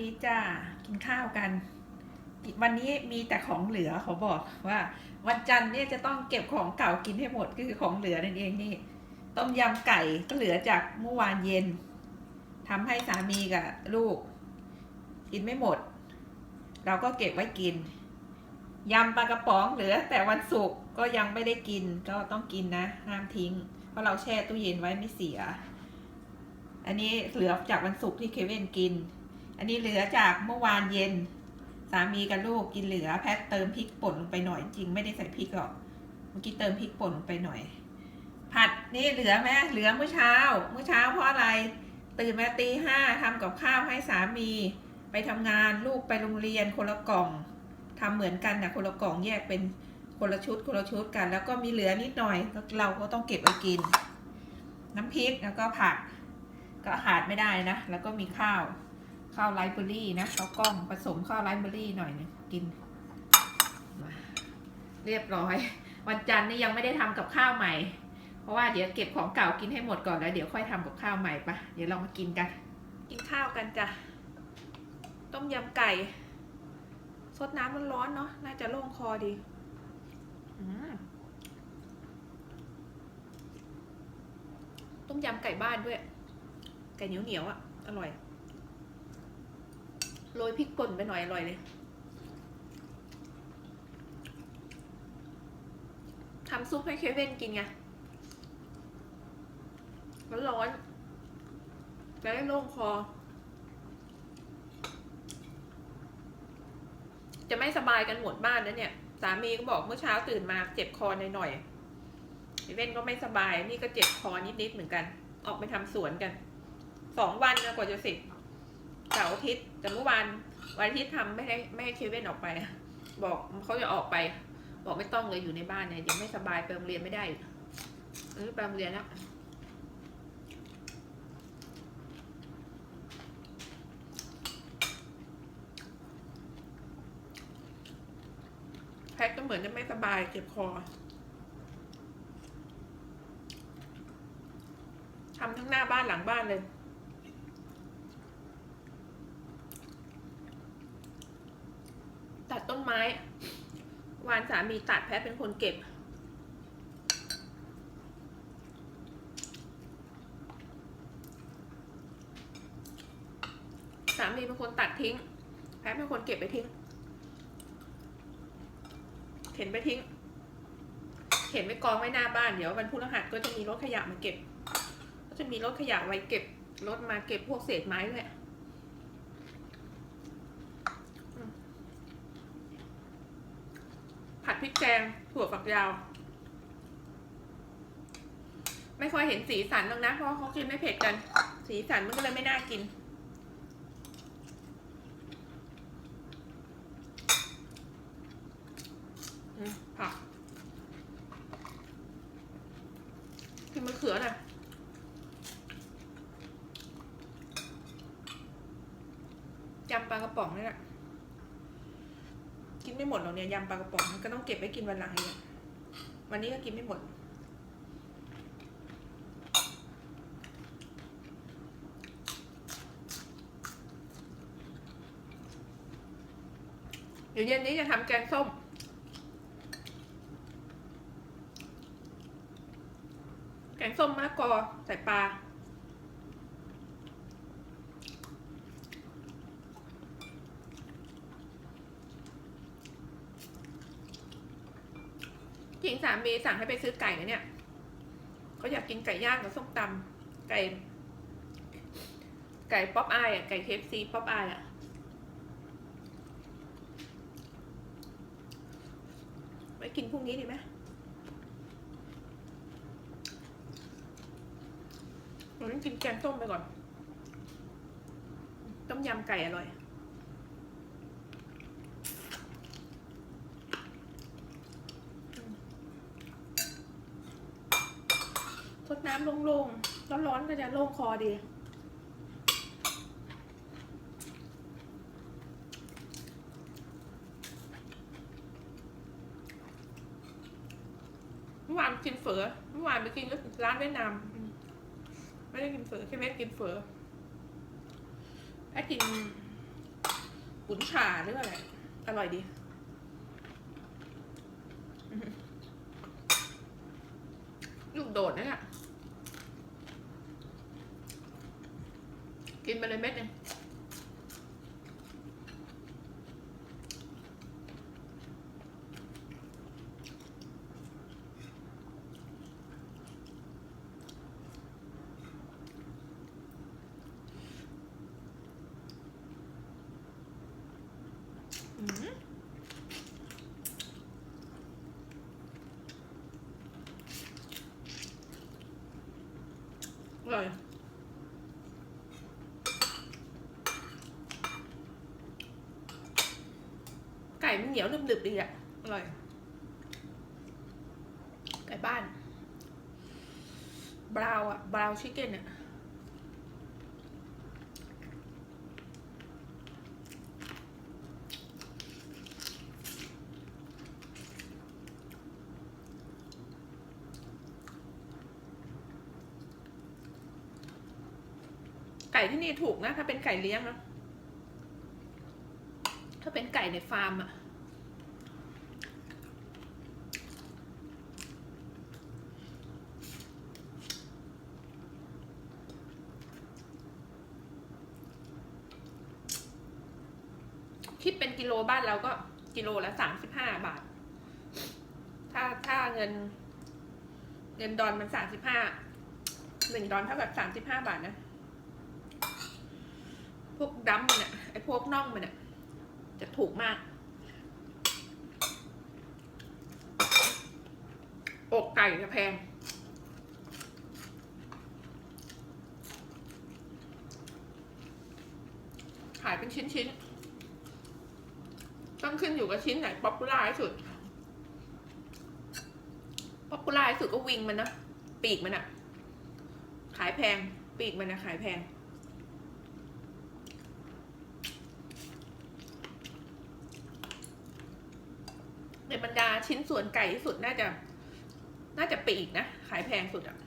ดีจ้ากินข้าวกัน วันนี้มีแต่ของเหลือเขาบอกว่า วันจันทร์เนี่ยจะต้องเก็บของเก่ากินให้หมดก็คือของเหลือนั่นเองนี่ ต้มยำไก่ก็เหลือจากเมื่อวานเย็นทำให้สามีกับลูก กินไม่หมด เราก็เก็บไว้กินยำปลากระป๋องเหลือ แต่วันศุกร์ก็ยังไม่ได้กินก็ต้องกินนะห้ามทิ้ง เพราะเราแช่ตู้เย็นไว้ไม่เสีย อันนี้เหลือจากวันศุกร์ที่เควินกิน อันนี้เหลือจากเมื่อวานเย็น สามีกับลูกกินเหลือแพทเติมพริกป่นลงไปหน่อย จริงไม่ได้ใส่พริกหรอกเมื่อกี้เติมพริกป่นลงไปหน่อย ผัดนี่เหลือไหมเหลือเมื่อเช้า เมื่อเช้าเพราะอะไรตื่นมาตีห้าทำกับข้าวให้สามี ไปทำงานลูกไปโรงเรียนคนละกล่องทำเหมือนกันนะคนละกล่องแยกเป็นคนละชุดคนละชุดกัน แล้วก็มีเหลือนิดหน่อยเราก็ต้องเก็บไว้กิน น้ำพริกแล้วก็ผัก ก็ขาดไม่ได้นะ แล้วก็มีข้าว ข้าวไรซ์เบอร์รี่นะข้าวกล้องผสมข้าวไรซ์เบอร์รี่หน่อยหนึงกินมาเรียบร้อย วันจันทร์นี่ยังไม่ได้ทำกับข้าวใหม่ เพราะว่าเดี๋ยวเก็บของเก่ากินให้หมดก่อนแล้วเดี๋ยวค่อยทำกับข้าวใหม่ปะเดี๋ยวเรามากินกัน กินข้าวกันจ้ะต้มยำไก่สดน้ำร้อนๆเนาะน่าจะโล่งคอดีอืมต้มยำไก่บ้านด้วย ไก่เหนียวเหนียวๆอะอร่อย โรยพริกป่นไปหน่อยอร่อยเลยทำซุปให้เควินกินไงร้อนร้อนจะได้โล่งคอ จะไม่สบายกันหมดบ้านนะเนี่ย สามีก็บอกเมื่อเช้าตื่นมาเจ็บคอหน่อยๆเควินก็ไม่สบาย นี่ก็เจ็บคอนิดๆเหมือนกัน ออกไปทำสวนกัน สองวันนะกว่าจะเสร็จเสาร์อาทิตย์ แต่เมื่อวานวันอาทิตย์ทำไม่ให้ไม่ให้เควินออกไป บอกเขาจะออกไป บอกไม่ต้องเลยอยู่ในบ้านเนี่ยเดี๋ยวไม่สบายไปโรงเรียนไม่ได้เออไปโรงเรียนแล้วแพ็คก็เหมือนจะไม่สบายเจ็บคอทำทั้งหน้าบ้านหลังบ้านเลย ตัดต้นไม้ วานสามีตัดแพทเป็นคนเก็บ สามีเป็นคนตัดทิ้ง แพทเป็นคนเก็บไปทิ้ง เข็นไปทิ้ง เข็นไปกองไว้หน้าบ้าน เดี๋ยววันพฤหัสก็จะมีรถขยะมาเก็บ ก็จะมีรถขยะไว้เก็บ รถมาเก็บพวกเศษไม้ด้วยอืมผัด พริกแกงถั่วฝักยาว ไม่ค่อยเห็นสีสันหรอกนะ เพราะเขากินไม่เผ็ดกัน สีสันมันก็เลยไม่น่ากินอืมผักกินมะเขือหน่อยยำปลากระป๋องนี่แหละ ไม่หมดหรอกเนี่ยยำปลากระป๋องก็ต้องเก็บไว้กินวันหลังอีกอะวันนี้ก็กินไม่หมด เดี๋ยวเย็นนี้จะทำแกงส้ม แกงส้มมะละกอใส่ปลา ริงสามีสั่งให้ไปซื้อไก่นะเนี่ยเขาอยากกินไก่ย่างกับส้มตำไก่ ไก่ป๊อปอายอะไก่เคฟซีป๊อปอายอะไปกินพรุ่งนี้ดีไหมเราต้องกินแกงส้มไปก่อน ต้มยำไก่อร่อย ทด น้ำโล่งๆ ร้อนๆ ก็จะโล่งคอดี เมื่อวานกินเฝอเมื่อวานไปกินร้านเวียดนาม ไม่ได้กินเฝอแค่แม่กินเฝอแค่กินขุนฉาหรืออะไร อร่อยดีอื้อหือลูกโดดนะเนี่ย กินไปเลยเม็ดหนึงอื้อหืออร่อย มันเหนียวหนึบๆดีอะอร่อย ไก่บ้าน บราวน์อะ บราวชิคเก้นอะไก่ที่นี่ถูกนะ ถ้าเป็นไก่เลี้ยงนะ ถ้าเป็นไก่ในฟาร์มอะ คิดเป็นกิโลบ้านเราก็กิโลละสามสิบห้าบาท ถ้าถ้าเงิน เงินดอนมันสามสิบห้าหนึ่งดอนเท่ากับสามสิบห้าบาทนะ พวกดัมมันอะไอพวกน่องมันอะจะถูกมาก อกไก่จะแพงขายเป็นชิ้นๆ ต้องขึ้นอยู่กับชิ้นไหนป๊อปปูล่าที่สุดป๊อปปูล่าที่สุดก็วิงมันนะปีกมันอะขายแพง ปีกมันนะขายแพง ในบรรดาชิ้นส่วนไก่ที่สุดน่าจะ น่าจะปีกนะ ขายแพงสุดอะ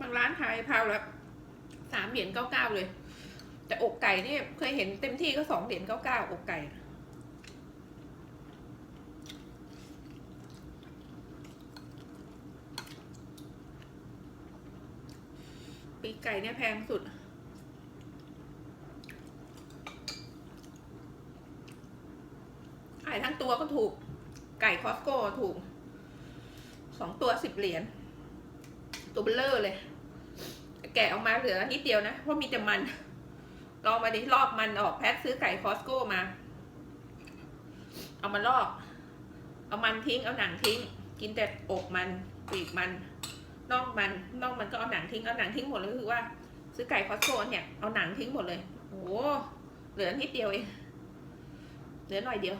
บางร้านขายพาวละสาม เหรียญเก้าเก้าเลย แต่อกไก่นี่เคยเห็นเต็มที่ก็สองเหรียญเก้าเก้าอกไก่ปีกไก่เนี่ยแพงสุดขายทั้งตัวก็ถูก ไก่คอสโก้ถูก สองตัวสิบเหรียญ ตัวเบลเลอร์เลย แกะออกมาเหลือนิดเดียวนะ เพราะมีแต่มัน ลองมาดิลอกมันออกแพทซื้อไก่คอสโก้มา เอามาลอก เอามันทิ้ง เอาหนังทิ้ง กินแต่อกมันปีกมันน่องมันน่องมันก็เอาหนังทิ้ง เอาหนังทิ้งหมดเลยก็คือว่า ซื้อไก่คอสโก้เนี่ย เอาหนังทิ้งหมดเลย โอ้เหลือนิดเดียวเอง เหลือหน่อยเดียว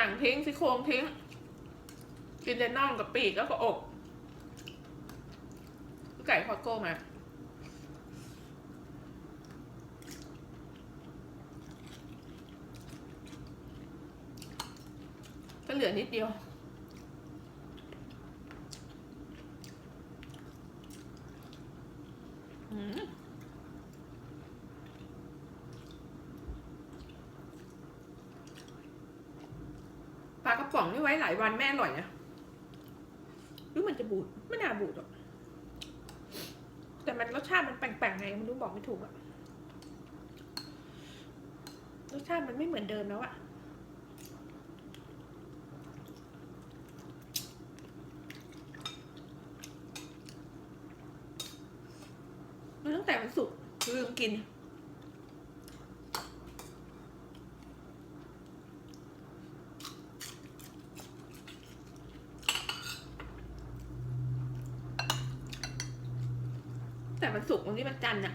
หนังทิ้งซี่โครงทิ้ง กินแต่น่องกับปีกแล้วก็อกไก่คอโก้มาก็เหลือนิดเดียวอืม ลากระป๋องนี่ไว้หลายวันแม่อร่อยนะหรือมันจะบูดไม่น่าบูดหรอกแต่มันรสชาติมันแปลกๆไงมันรู้บอกไม่ถูกอะรสชาติมันไม่เหมือนเดิมแล้วอะมันตั้งแต่วันศุกร์ลืมกิน วันนี้มันจันทร์อะ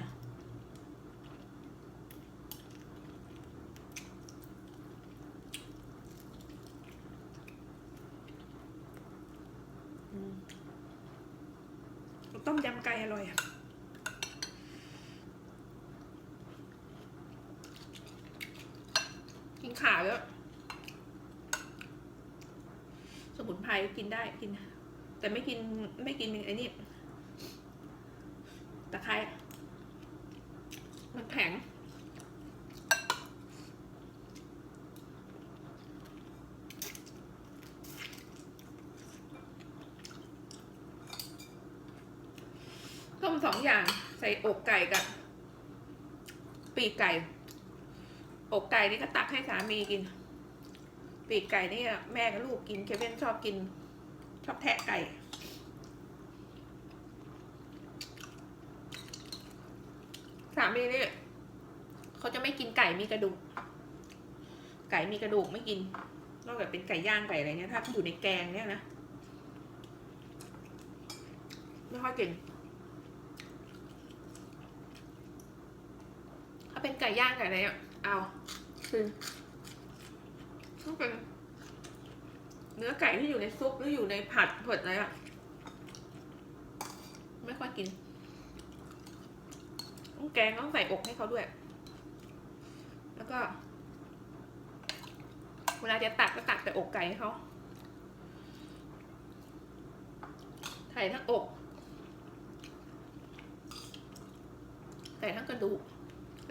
ต้มยำไก่อร่อยอะกินขาแล้ว สมุนไพรกินได้กิน แต่ไม่กินไม่กินไอ้นี่ สองอย่างใส่อกไก่กับ ปีกไก่ อกไก่นี่ก็ตักให้สามีกิน ปีกไก่นี่แม่กับลูกกินเควินชอบกิน ชอบแทะไก่สามีนี่เขาจะไม่กินไก่มีกระดูก ไก่มีกระดูกไม่กิน นอกจากเป็นไก่ย่างไก่อะไรเนี่ยถ้าอยู่ในแกงเนี่ยนะ ไม่ค่อยกิน ถ้าเป็นไก่ย่างไก่อะไรอะเอาคือต้องเป็นเนื้อไก่ที่อยู่ในซุปหรืออยู่ในผัดเผ็ดอะไรอะ ไม่ค่อยกินต้องแกงต้องใส่อกให้เขาด้วย แล้วก็ เวลาจะตักก็ตักแต่อกไก่ให้เขาใส่ทั้งอกใส่ทั้งกระดูก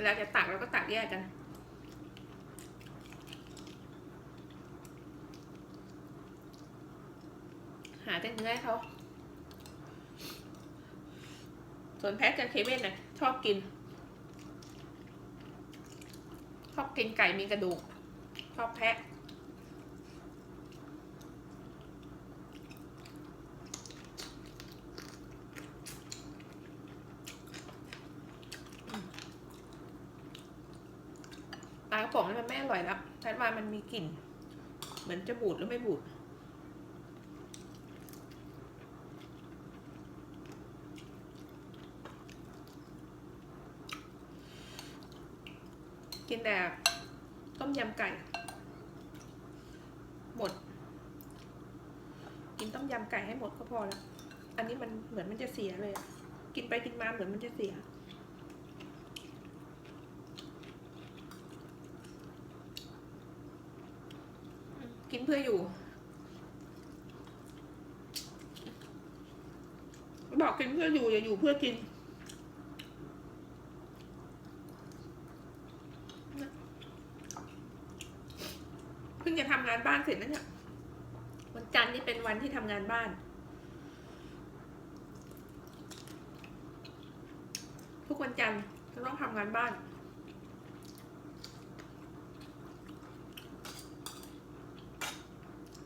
แล้วจะตักเราก็ตักแยกกันหาแต่เนื้อให้เขาส่วนแพทกับเคเว่นน่ะชอบกิน ชอบกินไก่มีกระดูก ชอบแพะ ปลากระป๋องนี่มันไม่อร่อยแล้วแพทว่ามันมีกลิ่น เหมือนจะบูดหรือไม่บูด กินแต่ต้มยำไก่ หมด กินต้มยำไก่ให้หมดก็พอแล้ว อันนี้มันเหมือนมันจะเสียเลย กินไปกินมาเหมือนมันจะเสีย กินเพื่ออยู่ บอกกินเพื่ออยู่อย่าอยู่เพื่อกิน เพิ่งจะทำงานบ้านเสร็จแล้วเนี่ยวันจันทร์นี่เป็นวันที่ทำงานบ้าน ทุกวันจันทร์จะต้องทำงานบ้าน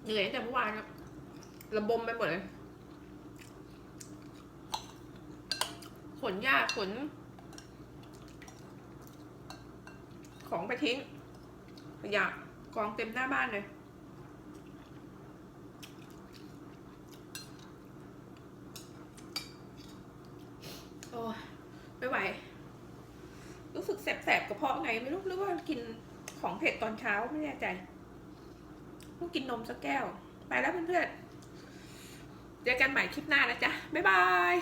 เหนื่อยแต่เมื่อวานแล้วระบมไปหมดเลย ขนหญ้าขน ของไปทิ้งขยะกองเต็มหน้าบ้านเลยโอ้ยไม่ไหว รู้สึกแสบๆกระเพาะไงไม่รู้หรือว่ากินของเผ็ดตอนเช้าไม่แน่ใจ กินนมสักแก้ว ไปแล้วเพื่อนๆ เจอกันใหม่คลิปหน้านะจ๊ะ บ๊ายบาย